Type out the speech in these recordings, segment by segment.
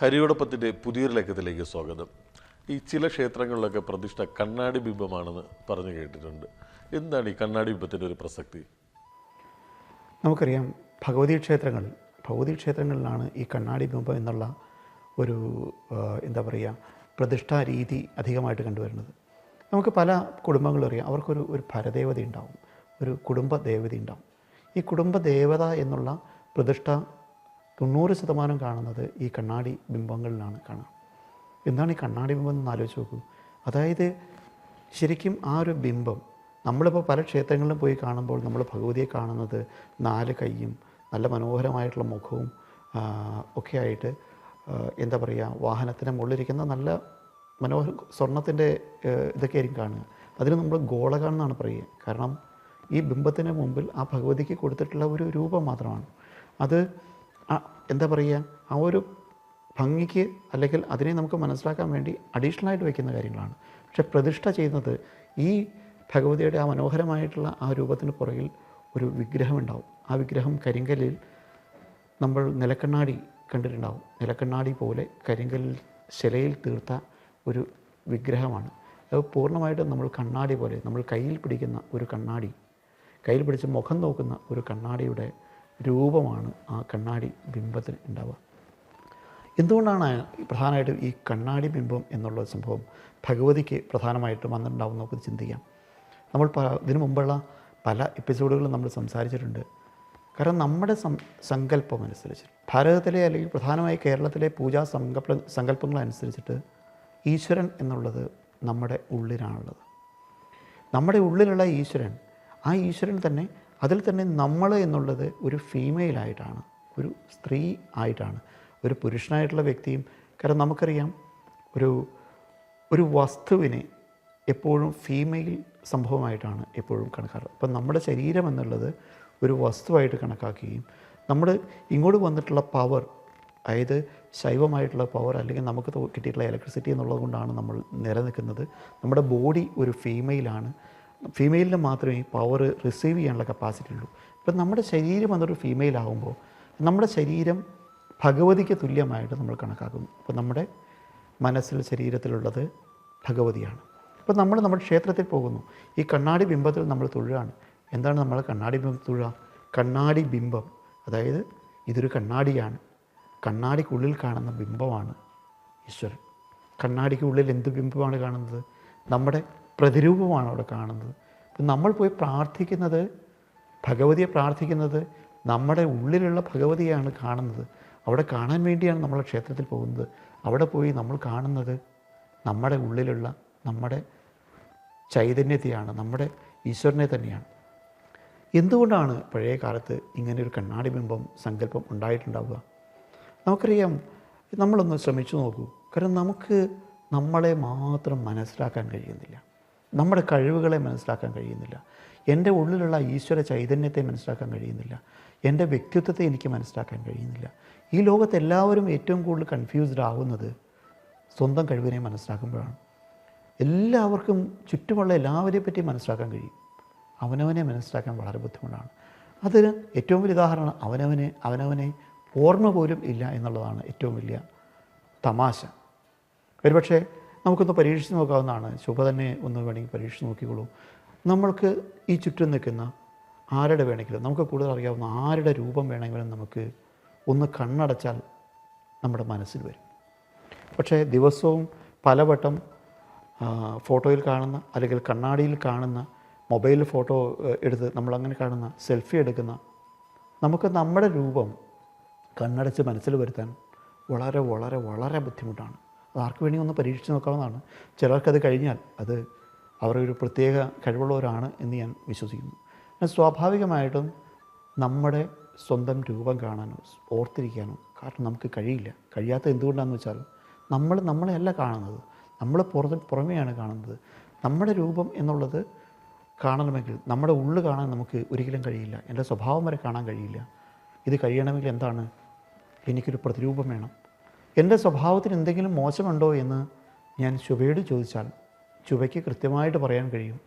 ഹരിയോടൊപ്പത്തിന്റെ പുതിയൊരു ലേഖത്തിലേക്ക് സ്വാഗതം. ഈ ചില ക്ഷേത്രങ്ങളിലൊക്കെ പ്രതിഷ്ഠ കണ്ണാടി ബിംബമാണെന്ന് പറഞ്ഞു കേട്ടിട്ടുണ്ട്. എന്താണ് ഈ കണ്ണാടി ബിംബത്തിന്റെ ഒരു പ്രസക്തി? നമുക്കറിയാം ഭഗവതി ക്ഷേത്രങ്ങൾ ഭഗവതി ക്ഷേത്രങ്ങളിലാണ് ഈ കണ്ണാടി ബിംബം എന്നുള്ള ഒരു എന്താ പറയുക പ്രതിഷ്ഠാ രീതി അധികമായിട്ട് കണ്ടുവരുന്നത്. നമുക്ക് പല കുടുംബങ്ങളും അറിയാം അവർക്കൊരു ഒരു ഭരദേവത ഉണ്ടാവും ഒരു കുടുംബ ദേവത ഉണ്ടാവും ഈ കുടുംബ ദേവത എന്നുള്ള പ്രതിഷ്ഠ തൊണ്ണൂറ് ശതമാനം കാണുന്നത് ഈ കണ്ണാടി ബിംബങ്ങളിലാണ് കാണുക എന്താണ് ഈ കണ്ണാടി ബിംബം എന്ന് ആലോചിച്ച് നോക്കൂ. അതായത് ശരിക്കും ആ ഒരു ബിംബം നമ്മളിപ്പോൾ പല ക്ഷേത്രങ്ങളിലും പോയി കാണുമ്പോൾ നമ്മൾ ഭഗവതിയെ കാണുന്നത് നാല് കൈയും നല്ല മനോഹരമായിട്ടുള്ള മുഖവും ഒക്കെ ആയിട്ട് എന്താ പറയുക വാഹനത്തിന് മുകളിലിരിക്കുന്ന നല്ല മനോഹര സ്വർണത്തിന്റെ ഇതൊക്കെ ആയിരിക്കും കാണുക. അതിന് നമ്മൾ ഗോളക എന്നാണ് പറയുക. കാരണം ഈ ബിംബത്തിന് മുമ്പിൽ ആ ഭഗവതിക്ക് കൊടുത്തിട്ടുള്ള ഒരു രൂപം മാത്രമാണ്. അത് എന്താ പറയുക? ആ ഒരു ഭംഗിക്ക് അല്ലെങ്കിൽ അതിനെ നമുക്ക് മനസ്സിലാക്കാൻ വേണ്ടി അഡീഷണലായിട്ട് വയ്ക്കുന്ന കാര്യങ്ങളാണ്. പക്ഷെ പ്രതിഷ്ഠ ചെയ്യുന്നത് ഈ ഭഗവതിയുടെ ആ മനോഹരമായിട്ടുള്ള ആ രൂപത്തിന് പുറകിൽ ഒരു വിഗ്രഹം ഉണ്ടാവും. ആ വിഗ്രഹം കരിങ്കല്ലിൽ നമ്മൾ നിലക്കണ്ണാടി കണ്ടിട്ടുണ്ടാവും. നിലക്കണ്ണാടി പോലെ കരിങ്കല്ലിൽ ശിലയിൽ തീർത്ത ഒരു വിഗ്രഹമാണ്. അത് പൂർണമായിട്ടും നമ്മൾ കണ്ണാടി പോലെ നമ്മൾ കയ്യിൽ പിടിക്കുന്ന ഒരു കണ്ണാടി കയ്യിൽ പിടിച്ച് മുഖം നോക്കുന്ന ഒരു കണ്ണാടിയുടെ രൂപമാണ് ആ കണ്ണാടി ബിംബത്തിൽ ഉണ്ടാവുക. എന്തുകൊണ്ടാണ് പ്രധാനമായിട്ടും ഈ കണ്ണാടി ബിംബം എന്നുള്ള സംഭവം ഭഗവതിക്ക് പ്രധാനമായിട്ടും വന്നിട്ടുണ്ടാവും നമുക്ക് ചിന്തിക്കാം. നമ്മൾ ഇതിനു മുമ്പുള്ള പല എപ്പിസോഡുകളും നമ്മൾ സംസാരിച്ചിട്ടുണ്ട്. കാരണം നമ്മുടെ സം സങ്കല്പം അനുസരിച്ച് ഭാരതത്തിലെ അല്ലെങ്കിൽ പ്രധാനമായി കേരളത്തിലെ പൂജാ സങ്കല്പ സങ്കല്പങ്ങളനുസരിച്ചിട്ട് ഈശ്വരൻ എന്നുള്ളത് നമ്മുടെ ഉള്ളിലാണുള്ളത്. നമ്മുടെ ഉള്ളിലുള്ള ഈശ്വരൻ ആ ഈശ്വരൻ തന്നെ അതിൽ തന്നെ നമ്മൾ എന്നുള്ളത് ഒരു ഫീമെയിലായിട്ടാണ് ഒരു സ്ത്രീ ആയിട്ടാണ് ഒരു പുരുഷനായിട്ടുള്ള വ്യക്തിയും. കാരണം നമുക്കറിയാം ഒരു ഒരു വസ്തുവിനെ എപ്പോഴും ഫീമെയിൽ സംഭവമായിട്ടാണ് എപ്പോഴും കണക്കാറ് അപ്പം നമ്മുടെ ശരീരം എന്നുള്ളത് ഒരു വസ്തുവായിട്ട് കണക്കാക്കുകയും നമ്മൾ ഇങ്ങോട്ട് വന്നിട്ടുള്ള പവർ അതായത് ശൈവമായിട്ടുള്ള പവർ അല്ലെങ്കിൽ നമുക്ക് കിട്ടിയിട്ടുള്ള ഇലക്ട്രിസിറ്റി എന്നുള്ളത് കൊണ്ടാണ് നമ്മൾ നിലനിൽക്കുന്നത്. നമ്മുടെ ബോഡി ഒരു ഫീമെയിലാണ് ഫീമെയിലിന് മാത്രമേ പവർ റിസീവ് ചെയ്യാനുള്ള കപ്പാസിറ്റി ഉള്ളൂ. ഇപ്പം നമ്മുടെ ശരീരം എന്നൊരു ഫീമെയിൽ ആകുമ്പോൾ നമ്മുടെ ശരീരം ഭഗവതിക്ക് തുല്യമായിട്ട് നമ്മൾ കണക്കാക്കുന്നു. അപ്പോൾ നമ്മുടെ മനസ്സിൽ ശരീരത്തിലുള്ളത് ഭഗവതിയാണ്. അപ്പോൾ നമ്മൾ നമ്മുടെ ക്ഷേത്രത്തിൽ പോകുന്നു. ഈ കണ്ണാടി ബിംബത്തിൽ നമ്മൾ തൊഴുകയാണ് എന്താണ് നമ്മൾ കണ്ണാടി ബിംബം തൊഴുക കണ്ണാടി ബിംബം. അതായത് ഇതൊരു കണ്ണാടിയാണ്. കണ്ണാടിക്കുള്ളിൽ കാണുന്ന ബിംബമാണ് ഈശ്വരൻ. കണ്ണാടിക്കുള്ളിൽ എന്ത് ബിംബമാണ് കാണുന്നത്? നമ്മുടെ പ്രതിരൂപമാണ് അവിടെ കാണുന്നത്. നമ്മൾ പോയി പ്രാർത്ഥിക്കുന്നത് ഭഗവതിയെ പ്രാർത്ഥിക്കുന്നത് നമ്മുടെ ഉള്ളിലുള്ള ഭഗവതിയാണ് കാണുന്നത്. അവിടെ കാണാൻ വേണ്ടിയാണ് നമ്മൾ ക്ഷേത്രത്തിൽ പോകുന്നത്. അവിടെ പോയി നമ്മൾ കാണുന്നത് നമ്മുടെ ഉള്ളിലുള്ള നമ്മുടെ ചൈതന്യത്തെയാണ് നമ്മുടെ ഈശ്വരനെ തന്നെയാണ്. എന്തുകൊണ്ടാണ് പഴയ കാലത്ത് ഇങ്ങനെ ഒരു കണ്ണാടി ബിംബം സങ്കല്പം ഉണ്ടായിട്ടുണ്ടാവുക? നമുക്കറിയാം നമ്മളൊന്ന് ശ്രമിച്ചു നോക്കൂ. കാരണം നമുക്ക് നമ്മളെ മാത്രം മനസ്സിലാക്കാൻ കഴിയുന്നില്ല. നമ്മുടെ കഴിവുകളെ മനസ്സിലാക്കാൻ കഴിയുന്നില്ല. എന്റെ ഉള്ളിലുള്ള ഈശ്വര ചൈതന്യത്തെ മനസ്സിലാക്കാൻ കഴിയുന്നില്ല. എന്റെ വ്യക്തിത്വത്തെ എനിക്ക് മനസ്സിലാക്കാൻ കഴിയുന്നില്ല. ഈ ലോകത്ത് എല്ലാവരും ഏറ്റവും കൂടുതൽ കൺഫ്യൂസ്ഡ് ആകുന്നത് സ്വന്തം കഴിവിനെ മനസ്സിലാക്കുമ്പോഴാണ്. എല്ലാവർക്കും ചുറ്റുമുള്ള എല്ലാവരെയും പറ്റി മനസ്സിലാക്കാൻ കഴിയും. അവനവനെ മനസ്സിലാക്കാൻ വളരെ ബുദ്ധിമുട്ടാണ്. അതിന് ഏറ്റവും വലിയ ഉദാഹരണം അവനവനെ അവനവനെ ഓർമ്മ പോലും ഇല്ല എന്നുള്ളതാണ് ഏറ്റവും വലിയ തമാശ. ഒരുപക്ഷെ നമുക്കൊന്ന് പരീക്ഷിച്ച് നോക്കാവുന്നതാണ്. ശുഭ തന്നെ ഒന്ന് വേണമെങ്കിൽ പരീക്ഷിച്ച് നോക്കിക്കോളൂ. നമ്മൾക്ക് ഈ ചുറ്റും നിൽക്കുന്ന ആരുടെ വേണമെങ്കിലും നമുക്ക് കൂടുതൽ അറിയാവുന്ന ആരുടെ രൂപം വേണമെങ്കിലും നമുക്ക് ഒന്ന് കണ്ണടച്ചാൽ നമ്മുടെ മനസ്സിൽ വരും. പക്ഷേ ദിവസവും പലവട്ടം ഫോട്ടോയിൽ കാണുന്ന അല്ലെങ്കിൽ കണ്ണാടിയിൽ കാണുന്ന മൊബൈൽ ഫോട്ടോ എടുത്ത് നമ്മളങ്ങനെ കാണുന്ന സെൽഫി എടുക്കുന്ന നമുക്ക് നമ്മുടെ രൂപം കണ്ണടച്ച് മനസ്സിൽ വരുത്താൻ വളരെ വളരെ വളരെ ബുദ്ധിമുട്ടാണ്. ആർക്ക് വേണമെങ്കിൽ ഒന്ന് പരീക്ഷിച്ച് നോക്കാവുന്നതാണ്. ചിലർക്കത് കഴിഞ്ഞാൽ അത് അവർ ഒരു പ്രത്യേക കഴിവുള്ളവരാണ് എന്ന് ഞാൻ വിശ്വസിക്കുന്നു. എന്നാൽ സ്വാഭാവികമായിട്ടും നമ്മുടെ സ്വന്തം രൂപം കാണാനോ ഓർത്തിരിക്കാനോ കാരണം നമുക്ക് കഴിയില്ല. കഴിയാത്ത എന്തുകൊണ്ടാണെന്ന് വെച്ചാൽ നമ്മൾ നമ്മളെയല്ല കാണുന്നത്. നമ്മൾ പുറത്ത് പുറമെയാണ് കാണുന്നത്. നമ്മുടെ രൂപം എന്നുള്ളത് കാണണമെങ്കിൽ നമ്മുടെ ഉള്ളു കാണാൻ നമുക്ക് ഒരിക്കലും കഴിയില്ല. എന്റെ സ്വഭാവം വരെ കാണാൻ കഴിയില്ല. ഇത് കഴിയണമെങ്കിൽ എന്താണ്? എനിക്കൊരു പ്രതിരൂപം വേണം. എന്റെ സ്വഭാവത്തിന് എന്തെങ്കിലും മോശമുണ്ടോ എന്ന് ഞാൻ ശുഭയോട് ചോദിച്ചാൽ ശുഭയ്ക്ക് കൃത്യമായിട്ട് പറയാൻ കഴിയും.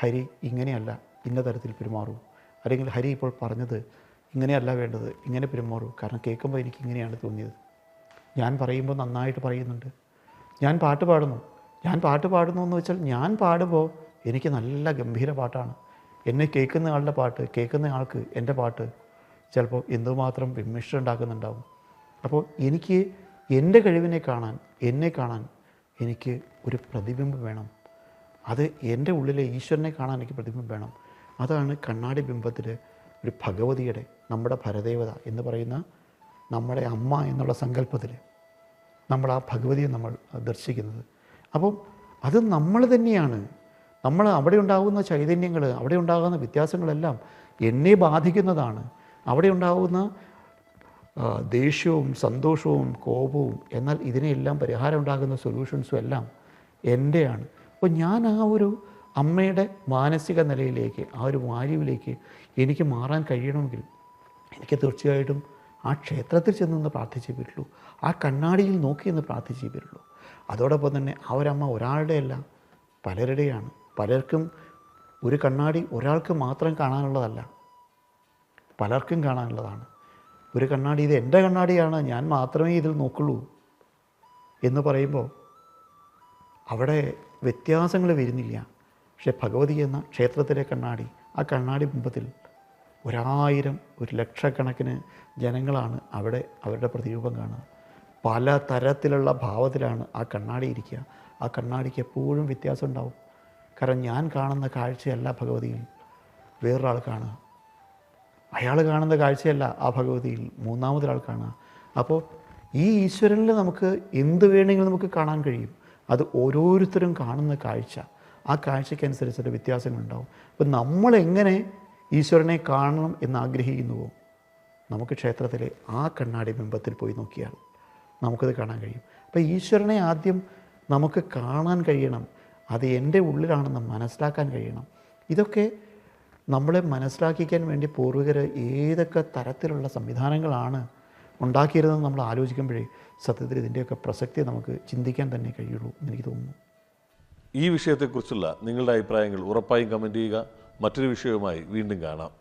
ഹരി ഇങ്ങനെയല്ല. ഇന്ന തരത്തിൽ പെരുമാറൂ. അല്ലെങ്കിൽ ഹരി ഇപ്പോൾ പറഞ്ഞത് ഇങ്ങനെയല്ല വേണ്ടത്. ഇങ്ങനെ പെരുമാറൂ. കാരണം കേൾക്കുമ്പോൾ എനിക്ക് ഇങ്ങനെയാണ് തോന്നിയത്. ഞാൻ പറയുമ്പോൾ നന്നായിട്ട് പറയുന്നുണ്ട്. ഞാൻ പാട്ട് പാടുന്നു. ഞാൻ പാട്ട് പാടുന്നു എന്ന് വെച്ചാൽ ഞാൻ പാടുമ്പോൾ എനിക്ക് നല്ല ഗംഭീര പാട്ടാണ്. എന്നെ കേൾക്കുന്ന ആളുടെ പാട്ട് കേൾക്കുന്ന ആൾക്ക് എന്റെ പാട്ട് ചിലപ്പോൾ എന്തുമാത്രം വിമിഷ്ടം ഉണ്ടാക്കുന്നുണ്ടാവും. അപ്പോൾ എനിക്ക് എന്റെ കഴിവിനെ കാണാൻ എന്നെ കാണാൻ എനിക്ക് ഒരു പ്രതിബിംബം വേണം. അത് എന്റെ ഉള്ളിലെ ഈശ്വരനെ കാണാൻ എനിക്ക് പ്രതിബിംബം വേണം. അതാണ് കണ്ണാടി ബിംബത്തിൽ ഒരു ഭഗവതിയുടെ നമ്മുടെ ഭരദേവത എന്ന് പറയുന്ന നമ്മുടെ അമ്മ എന്നുള്ള സങ്കല്പത്തിൽ നമ്മൾ ആ ഭഗവതിയെ നമ്മൾ ദർശിക്കുന്നത്. അപ്പം അത് നമ്മൾ തന്നെയാണ്. നമ്മൾ അവിടെ ഉണ്ടാകുന്ന ചൈതന്യങ്ങൾ അവിടെ ഉണ്ടാകുന്ന വ്യത്യാസങ്ങളെല്ലാം എന്നെ ബാധിക്കുന്നതാണ്. അവിടെ ഉണ്ടാകുന്ന ദേഷ്യവും സന്തോഷവും കോപവും എന്നാൽ ഇതിനെല്ലാം പരിഹാരം ഉണ്ടാകുന്ന സൊല്യൂഷൻസും എല്ലാം എന്റെയാണ് അപ്പോൾ ഞാൻ ആ ഒരു അമ്മയുടെ മാനസിക നിലയിലേക്ക് ആ ഒരു വാല്യൂവിലേക്ക് എനിക്ക് മാറാൻ കഴിയണമെങ്കിൽ എനിക്ക് തീർച്ചയായിട്ടും ആ ക്ഷേത്രത്തിൽ ചെന്നൊന്ന് പ്രാർത്ഥിച്ചേ പറ്റുള്ളൂ ആ കണ്ണാടിയിൽ നോക്കി എന്ന് പ്രാർത്ഥിച്ചേ പറ്റുള്ളൂ അതോടൊപ്പം തന്നെ ആ ഒരമ്മ ഒരാളുടെയല്ല പലരുടെയാണ്. പലർക്കും ഒരു കണ്ണാടി ഒരാൾക്ക് മാത്രം കാണാനുള്ളതല്ല പലർക്കും കാണാനുള്ളതാണ്. ഒരു കണ്ണാടി ഇത് എന്റെ കണ്ണാടിയാണ് ഞാൻ മാത്രമേ ഇതിൽ നോക്കുള്ളൂ എന്ന് പറയുമ്പോൾ അവിടെ വ്യത്യാസങ്ങൾ വരുന്നില്ല. പക്ഷെ ഭഗവതി എന്ന ക്ഷേത്രത്തിലെ കണ്ണാടി ആ കണ്ണാടി ബിംബത്തിൽ ഒരായിരം ഒരു ലക്ഷക്കണക്കിന് ജനങ്ങളാണ് അവിടെ അവരുടെ പ്രതിരൂപം കാണുക പല തരത്തിലുള്ള ഭാവത്തിലാണ് ആ കണ്ണാടി ഇരിക്കുക. ആ കണ്ണാടിക്ക് എപ്പോഴും വ്യത്യാസം ഉണ്ടാവും. കാരണം ഞാൻ കാണുന്ന കാഴ്ചയല്ല ഭഗവതിയിൽ. വേറൊരാൾ കാണുക. അയാൾ കാണുന്ന കാഴ്ചയല്ല ആ ഭഗവതിയിൽ മൂന്നാമതൊരാൾ കാണുക അപ്പോൾ ഈ ഈശ്വരനിൽ നമുക്ക് എന്ത് വേണമെങ്കിലും നമുക്ക് കാണാൻ കഴിയും. അത് ഓരോരുത്തരും കാണുന്ന കാഴ്ച. ആ കാഴ്ചയ്ക്കനുസരിച്ചിട്ട് വ്യത്യാസങ്ങളുണ്ടാവും. അപ്പം നമ്മളെങ്ങനെ ഈശ്വരനെ കാണണം എന്ന് ആഗ്രഹിക്കുന്നുവോ നമുക്ക് ക്ഷേത്രത്തിലെ ആ കണ്ണാടി ബിംബത്തിൽ പോയി നോക്കിയാൽ നമുക്കത് കാണാൻ കഴിയും. അപ്പോൾ ഈശ്വരനെ ആദ്യം നമുക്ക് കാണാൻ കഴിയണം. അത് എന്റെ ഉള്ളിലാണെന്ന് മനസ്സിലാക്കാൻ കഴിയണം. ഇതൊക്കെ നമ്മളെ മനസ്സിലാക്കിക്കാൻ വേണ്ടി പൂർവികർ ഏതൊക്കെ തരത്തിലുള്ള സംവിധാനങ്ങളാണ് ഉണ്ടാക്കിയിരുന്നതെന്ന് നമ്മൾ ആലോചിക്കുമ്പോഴേ സത്യത്തിൽ ഇതിന്റെയൊക്കെ പ്രസക്തി നമുക്ക് ചിന്തിക്കാൻ തന്നെ കഴിയുള്ളൂ എന്നെനിക്ക് തോന്നുന്നു. ഈ വിഷയത്തെക്കുറിച്ചുള്ള നിങ്ങളുടെ അഭിപ്രായങ്ങൾ ഉറപ്പായും കമന്റ് ചെയ്യുക. മറ്റൊരു വിഷയവുമായി വീണ്ടും കാണാം.